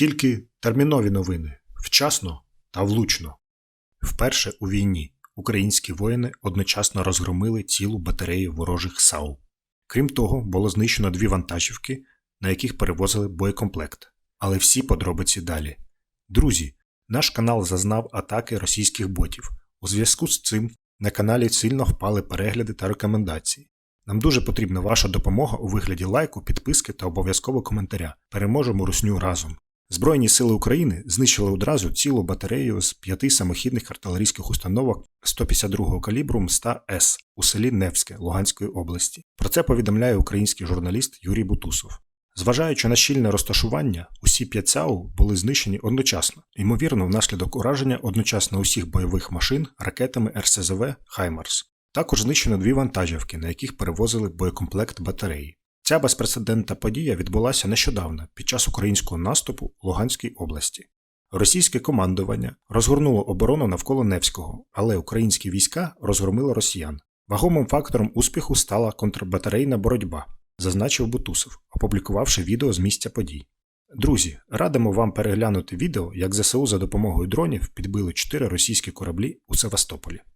Тільки термінові новини вчасно та влучно. Вперше у війні українські воїни одночасно розгромили цілу батарею ворожих САУ. Крім того, було знищено дві вантажівки, на яких перевозили боєкомплект. Але всі подробиці далі. Друзі, наш канал зазнав атаки російських ботів. У зв'язку з цим на каналі сильно впали перегляди та рекомендації. Нам дуже потрібна ваша допомога у вигляді лайку, підписки та обов'язково коментаря. Переможемо русню разом. Збройні сили України знищили одразу цілу батарею з п'яти самохідних артилерійських установок 152-го калібру МСТА-С у селі Невське Луганської області. Про це повідомляє український журналіст Юрій Бутусов. Зважаючи на щільне розташування, усі п'ять САУ були знищені одночасно, ймовірно, внаслідок ураження одночасно усіх бойових машин ракетами РСЗВ Хаймарс. Також знищено дві вантажівки, на яких перевозили боєкомплект батареї. Ця безпрецедентна подія відбулася нещодавно під час українського наступу у Луганській області. Російське командування розгорнуло оборону навколо Невського, але українські війська розгромили росіян. Вагомим фактором успіху стала контрбатарейна боротьба, зазначив Бутусов, опублікувавши відео з місця подій. Друзі, радимо вам переглянути відео, як ЗСУ за допомогою дронів підбили чотири російські кораблі у Севастополі.